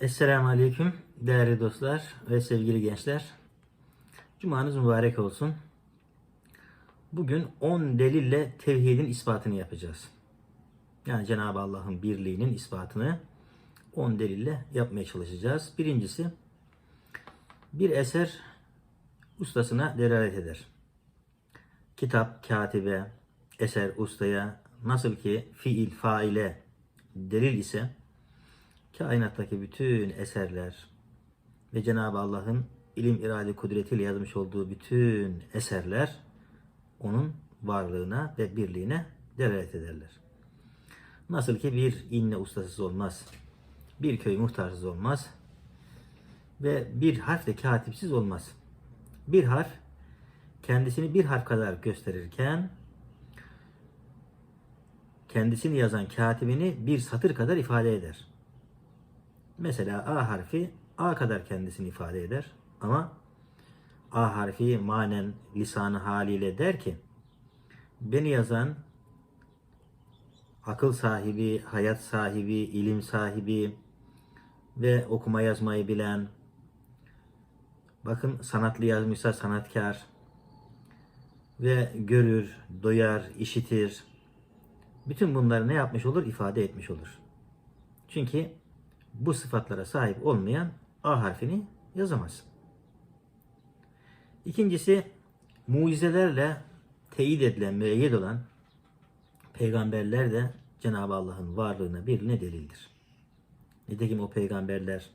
Esselamu Aleyküm değerli dostlar ve sevgili gençler. Cumanız mübarek olsun. Bugün 10 delille tevhidin ispatını yapacağız. Yani Cenab-ı Allah'ın birliğinin ispatını 10 delille yapmaya çalışacağız. Birincisi bir eser ustasına delalet eder. Kitap, katibe, eser ustaya nasıl ki fiil, faile delil ise kainattaki bütün eserler ve Cenab-ı Allah'ın ilim, irade, kudretiyle yazmış olduğu bütün eserler onun varlığına ve birliğine delalet ederler. Nasıl ki bir inne ustasız olmaz, bir köy muhtarsız olmaz ve bir harf de katipsiz olmaz. Bir harf kendisini bir harf kadar gösterirken kendisini yazan katibini bir satır kadar ifade eder. Mesela A harfi A kadar kendisini ifade eder ama A harfi manen lisanı haliyle der ki beni yazan akıl sahibi, hayat sahibi, ilim sahibi ve okuma yazmayı bilen bakın sanatlı yazmışsa sanatkar ve görür, doyar, işitir. Bütün bunları ne yapmış olur? ifade etmiş olur. Çünkü bu sıfatlara sahip olmayan A harfini yazamaz. İkincisi mucizelerle teyit edilen, müeyyed olan peygamberler de Cenab-ı Allah'ın varlığına birine delildir. Nitekim o peygamberler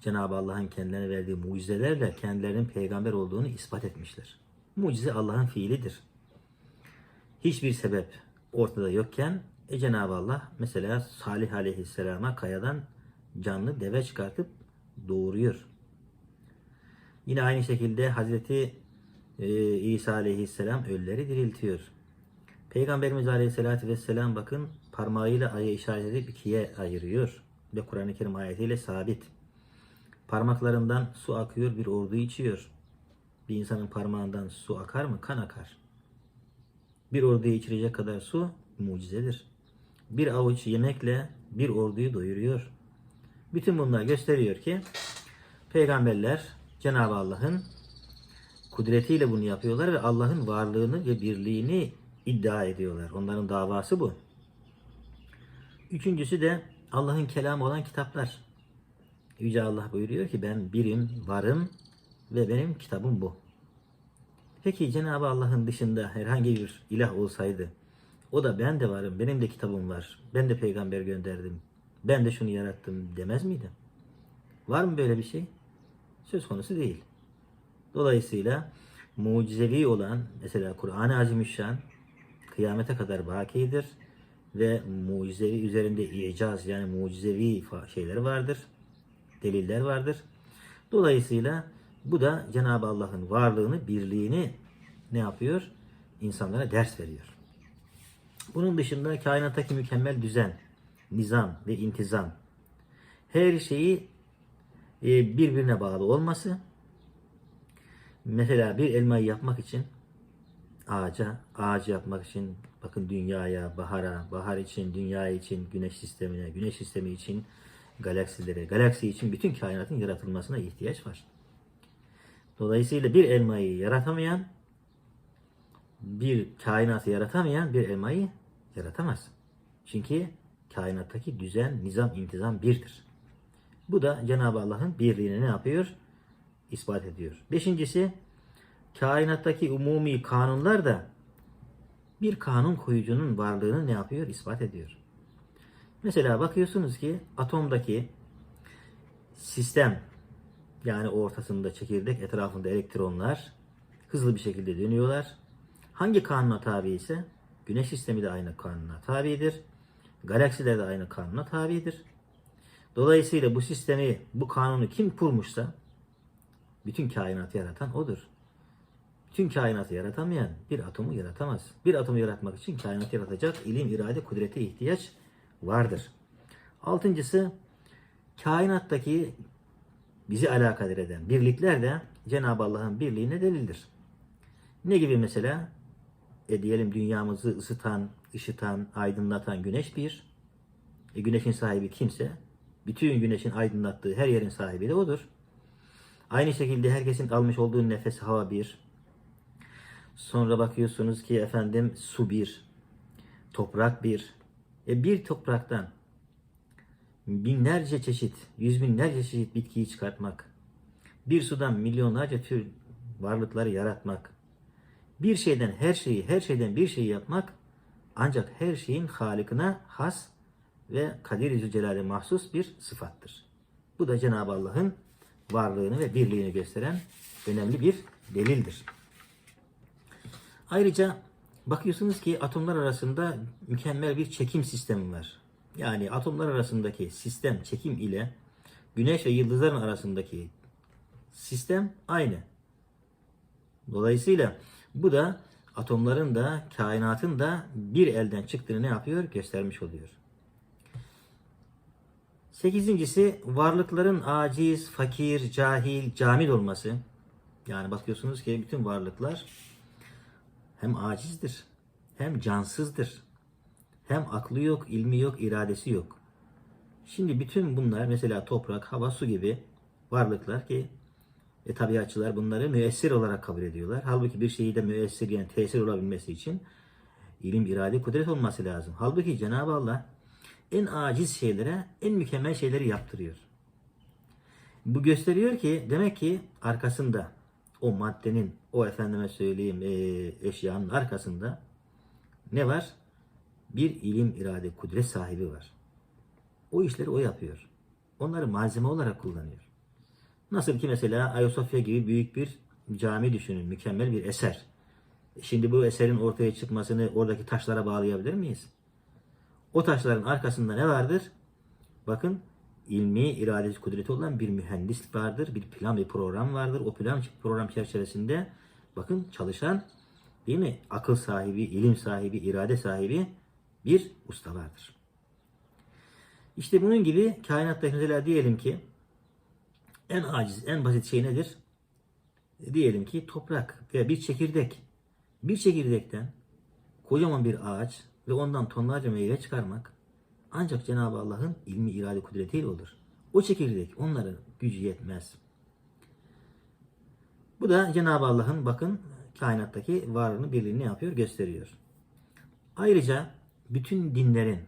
Cenab-ı Allah'ın kendilerine verdiği mucizelerle kendilerinin peygamber olduğunu ispat etmişler. Mucize Allah'ın fiilidir. Hiçbir sebep ortada yokken e Cenab-ı Allah mesela Salih aleyhisselama kayadan canlı deve çıkartıp doğuruyor. Yine aynı şekilde Hazreti e, İsa aleyhisselam ölüleri diriltiyor. Peygamberimiz aleyhissalatü vesselam bakın parmağıyla aya işaret edip ikiye ayırıyor. Ve Kur'an-ı Kerim ayetiyle sabit. Parmaklarından su akıyor bir ordu içiyor. Bir insanın parmağından su akar mı? Kan akar. Bir orduyu içirecek kadar su mucizedir. Bir avuç yemekle bir orduyu doyuruyor. Bütün bunlar gösteriyor ki peygamberler Cenab-ı Allah'ın kudretiyle bunu yapıyorlar ve Allah'ın varlığını ve birliğini iddia ediyorlar. Onların davası bu. Üçüncüsü de Allah'ın kelamı olan kitaplar. Yüce Allah buyuruyor ki ben birim, varım ve benim kitabım bu. Peki Cenab-ı Allah'ın dışında herhangi bir ilah olsaydı o da ben de varım, benim de kitabım var, ben de peygamber gönderdim, ben de şunu yarattım demez miydi? Var mı böyle bir şey? Söz konusu değil. Dolayısıyla mucizevi olan mesela Kur'an-ı Azimüşşan kıyamete kadar bakidir ve mucizevi üzerinde icaz yani mucizevi şeyler vardır, deliller vardır. Dolayısıyla bu da Cenab-ı Allah'ın varlığını, birliğini ne yapıyor? İnsanlara ders veriyor. Bunun dışında kainattaki mükemmel düzen, nizam ve intizam, her şeyi e, birbirine bağlı olması, mesela bir elmayı yapmak için ağaca, ağacı yapmak için bakın dünyaya, bahara, bahar için, dünya için, güneş sistemine, güneş sistemi için, galaksilere, galaksi için bütün kainatın yaratılmasına ihtiyaç var. Dolayısıyla bir elmayı yaratamayan, bir kainatı yaratamayan bir elmayı yaratamaz. Çünkü kainattaki düzen, nizam, intizam birdir. Bu da Cenab-ı Allah'ın birliğini ne yapıyor? İspat ediyor. Beşincisi, kainattaki umumi kanunlar da bir kanun koyucunun varlığını ne yapıyor? İspat ediyor. Mesela bakıyorsunuz ki atomdaki sistem yani ortasında çekirdek, etrafında elektronlar hızlı bir şekilde dönüyorlar. Hangi kanuna tabi ise Güneş sistemi de aynı kanuna tabidir. Galaksiler de aynı kanuna tabidir. Dolayısıyla bu sistemi, bu kanunu kim kurmuşsa bütün kainatı yaratan odur. Bütün kainatı yaratamayan bir atomu yaratamaz. Bir atomu yaratmak için kainatı yaratacak ilim, irade, kudrete ihtiyaç vardır. Altıncısı kainattaki bizi alakadar eden birlikler de Cenab-ı Allah'ın birliğine delildir. Ne gibi mesela? E diyelim dünyamızı ısıtan, ışıtan, aydınlatan güneş bir. E güneşin sahibi kimse Bütün güneşin aydınlattığı her yerin sahibi de odur. Aynı şekilde herkesin almış olduğu nefes hava bir. Sonra bakıyorsunuz ki efendim su bir. Toprak bir. E bir topraktan binlerce çeşit, yüz binlerce çeşit bitkiyi çıkartmak. Bir sudan milyonlarca tür varlıkları yaratmak. Bir şeyden her şeyi, her şeyden bir şeyi yapmak ancak her şeyin halikine has ve Kadir-i Zülcelal'e mahsus bir sıfattır. Bu da Cenab-ı Allah'ın varlığını ve birliğini gösteren önemli bir delildir. Ayrıca bakıyorsunuz ki atomlar arasında mükemmel bir çekim sistemi var. Yani atomlar arasındaki sistem çekim ile güneş ve yıldızların arasındaki sistem aynı. Dolayısıyla bu da atomların da kainatın da bir elden çıktığını ne yapıyor? Göstermiş oluyor. Sekizincisi varlıkların aciz, fakir, cahil, camil olması. Yani bakıyorsunuz ki bütün varlıklar hem acizdir, hem cansızdır, hem aklı yok, ilmi yok, iradesi yok. Şimdi bütün bunlar mesela toprak, hava, su gibi varlıklar ki e, tabiatçılar bunları müessir olarak kabul ediyorlar. Halbuki bir şeyi de müessir yani tesir olabilmesi için ilim, irade, kudret olması lazım. Halbuki Cenab-ı Allah en aciz şeylere en mükemmel şeyleri yaptırıyor. Bu gösteriyor ki demek ki arkasında o maddenin, o efendime söyleyeyim e, eşyanın arkasında ne var? Bir ilim, irade, kudret sahibi var. O işleri o yapıyor. Onları malzeme olarak kullanıyor. Nasıl ki mesela Ayasofya gibi büyük bir cami düşünün, mükemmel bir eser. Şimdi bu eserin ortaya çıkmasını oradaki taşlara bağlayabilir miyiz? O taşların arkasında ne vardır? Bakın ilmi, iradesi, kudreti olan bir mühendis vardır, bir plan ve program vardır. O plan program çerçevesinde bakın çalışan değil mi? Akıl sahibi, ilim sahibi, irade sahibi bir usta vardır. İşte bunun gibi kainatta mesela diyelim ki en aciz, en basit şey nedir? Diyelim ki toprak veya bir çekirdek. Bir çekirdekten kocaman bir ağaç ve ondan tonlarca meyve çıkarmak ancak Cenab-ı Allah'ın ilmi, irade, kudretiyle olur. O çekirdek onların gücü yetmez. Bu da Cenab-ı Allah'ın bakın kainattaki varlığını, birliğini yapıyor? Gösteriyor. Ayrıca bütün dinlerin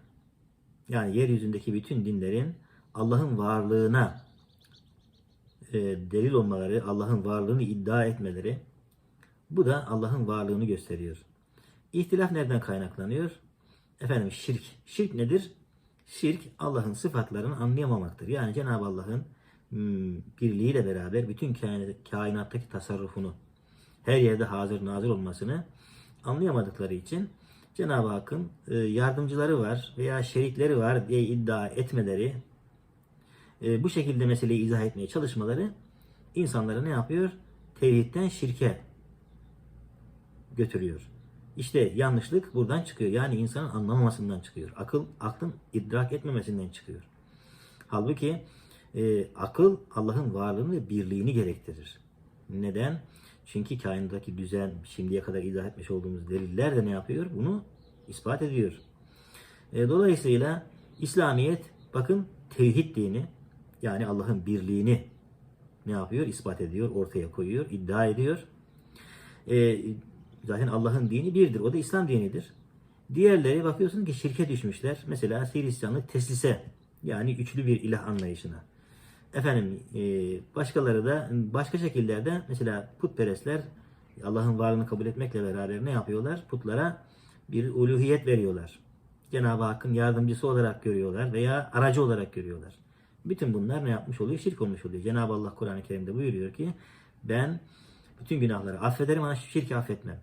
yani yeryüzündeki bütün dinlerin Allah'ın varlığına e, delil olmaları, Allah'ın varlığını iddia etmeleri bu da Allah'ın varlığını gösteriyor. İhtilaf nereden kaynaklanıyor? Efendim şirk. Şirk nedir? Şirk Allah'ın sıfatlarını anlayamamaktır. Yani Cenab-ı Allah'ın hmm, birliğiyle beraber bütün kainattaki tasarrufunu her yerde hazır nazır olmasını anlayamadıkları için Cenab-ı Hakk'ın e, yardımcıları var veya şerikleri var diye iddia etmeleri e, bu şekilde meseleyi izah etmeye çalışmaları insanları ne yapıyor? Tevhidden şirke götürüyor. İşte yanlışlık buradan çıkıyor. Yani insanın anlamamasından çıkıyor. Akıl, aklın idrak etmemesinden çıkıyor. Halbuki e, akıl Allah'ın varlığını ve birliğini gerektirir. Neden? Çünkü kainattaki düzen, şimdiye kadar izah etmiş olduğumuz deliller de ne yapıyor? Bunu ispat ediyor. E, dolayısıyla İslamiyet bakın tevhid dini yani Allah'ın birliğini ne yapıyor? İspat ediyor, ortaya koyuyor, iddia ediyor. E, zaten Allah'ın dini birdir. O da İslam dinidir. Diğerleri bakıyorsun ki şirke düşmüşler. Mesela Hristiyanlık teslise yani üçlü bir ilah anlayışına. Efendim e, başkaları da başka şekillerde mesela putperestler Allah'ın varlığını kabul etmekle beraber ne yapıyorlar? Putlara bir uluhiyet veriyorlar. Cenab-ı Hakk'ın yardımcısı olarak görüyorlar veya aracı olarak görüyorlar. Bütün bunlar ne yapmış oluyor? Şirk olmuş oluyor. Cenab-ı Allah Kur'an-ı Kerim'de buyuruyor ki ben bütün günahları affederim ama şirki affetmem.